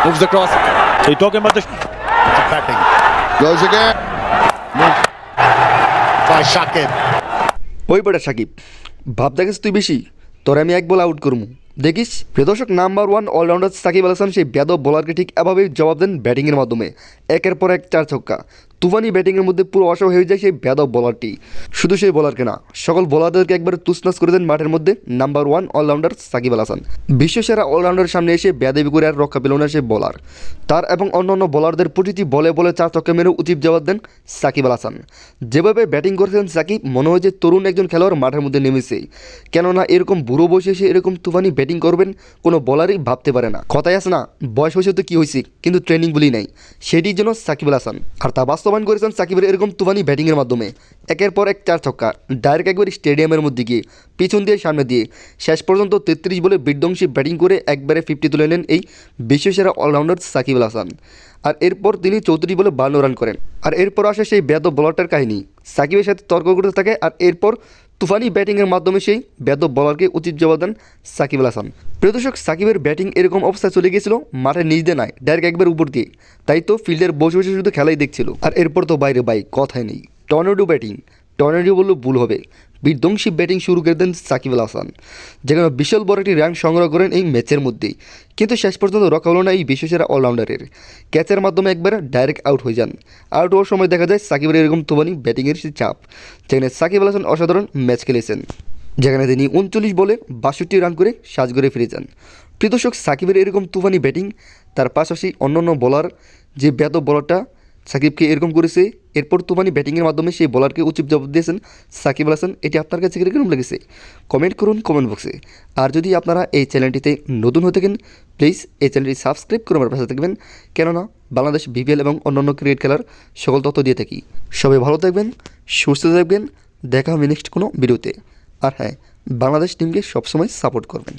Moves across. Are So you're talking about the batting. Goes again. Move. by Shakib. ওই বেটা সাকিব ভাব দেখিস তুই বেশি তোরে আমি এক বল আউট করব দেখিস প্রিয়দর্শক number one allrounder Shakib Al Hasan সেই ব্যাদ বোলারকে ঠিক এভাবেই জবাব দেন ব্যাটিংয়ের মাধ্যমে একের পর এক চার ছক্কা তুফানি ব্যাটিংয়ের মধ্যে পুরো অসহ হয়ে যায় সেই বেদব বোলারটি শুধু সেই বোলারকে না, সকল বোলারদেরকে একবারে তুসনাস করে দেন মাঠের মধ্যে number one allrounder Shakib Al Hasan. বিশ্বসেরা অলরাউন্ডারের সামনে এসে বেদেবি করে আর রক্ষা পেল না সে বোলার তার এবং অন্যান্য বোলারদের প্রতিটি বলে বলে চার ছক্কা মেরে উচিত জবাব দেন সাকিব আল হাসান। যেভাবে ব্যাটিং করেছেন সাকিব, মনে হয় যে তরুণ একজন খেলোয়াড় মাঠের মধ্যে নেমেছে কেননা এরকম বুড়ো বসে এসে এরকম তুফানি ব্যাটিং করবেন, কোনো বলারই ভাবতে পারে না। কথাই আছে না, বয়স হয়েছে তো কী হয়েছে, কিন্তু ট্রেনিং বলি নাই। সেটির জন্য সাকিব আল হাসান। আর তা বাস্তবায়ন করেছেন সাকিবের এরকম তুফানি ব্যাটিংয়ের মাধ্যমে। একের পর এক চার ছক্কা, ডাইরেক্ট একবার স্টেডিয়ামের মধ্যে গিয়ে, পিছন দিয়ে সামনে দিয়ে। শেষ পর্যন্ত তেত্রিশ বলে বিধ্বংসী ব্যাটিং করে একবারে ফিফটি তুলে নেন এই বিশ্বসেরা অলরাউন্ডার সাকিব আল হাসান। আর এরপর তিনি চৌত্রিশ বলে বান্ন রান করেন। আর এরপর আসে সেই বেদ বলারটার কাহিনী। সাকিবের সাথে তর্ক করতে থাকে, আর এরপর তুফানি ব্যাটিংয়ের মাধ্যমে সেই বেদ বলারকে উচিত জবাব দেন সাকিব আল হাসান। প্রিয় দর্শক, সাকিবের ব্যাটিং এরকম অবস্থায় চলে গিয়েছিল মাঠে নিচ দিয়ে নয় ডাইরেক্ট একবার উপর দিয়ে। তাই তো ফিল্ডের বসে বসে শুধু খেলাই দেখছিল। আর এরপর তো বাইরে বাই কথাই নেই। টর্নেডো ব্যাটিং টর্নেডো বললেও ভুল হবে। বিধ্বংসী ব্যাটিং শুরু করে দেন সাকিব আল হাসান, যেখানে বিশাল বড় একটি র্যাঙ্ক সংগ্রহ করেন এই ম্যাচের মধ্যেই। কিন্তু শেষ পর্যন্ত রক্ষা হলো না এই বিশ্বসেরা অলরাউন্ডারের ক্যাচের মাধ্যমে একবার ডাইরেক্ট আউট হয়ে যান। আউট হওয়ার সময় দেখা যায় সাকিবের এরকম তুমানি ব্যাটিংয়ের সে চাপ, যেখানে সাকিব আল হাসান অসাধারণ ম্যাচ খেলেছেন, যেখানে তিনি উনচল্লিশ বলে বাষট্টি রান করে সাজগড়ে ফিরে যান। প্রিয়দর্শক সাকিবের এরকম তুফানি ব্যাটিং, তার পাশাপাশি অন্যান্য বলার যে ব্যাত বলারটা সাকিবকে এরকম করেছে এরপর তুফানি ব্যাটিংয়ের মাধ্যমে সেই বলারকে উচিত জবাব দিয়েছেন সাকিব আল হাসান। এটি আপনার কাছে কীরকম লেগেছে? কমেন্ট করুন কমেন্ট বক্সে। আর যদি আপনারা এই চ্যানেলটিতে নতুন হয়ে থাকেন, প্লিজ এই চ্যানেলটি সাবস্ক্রাইব করে আমার পাশে থাকবেন। কেননা বাংলাদেশ, বিপিএল এবং অন্যান্য ক্রিকেট খেলার সকল তথ্য দিয়ে থাকি। সবাই ভালো থাকবেন, সুস্থ থাকবেন। দেখা হবে নেক্সট কোনো ভিডিওতে। আর হ্যাঁ বাংলাদেশ টিমকে সবসময় সাপোর্ট করবেন।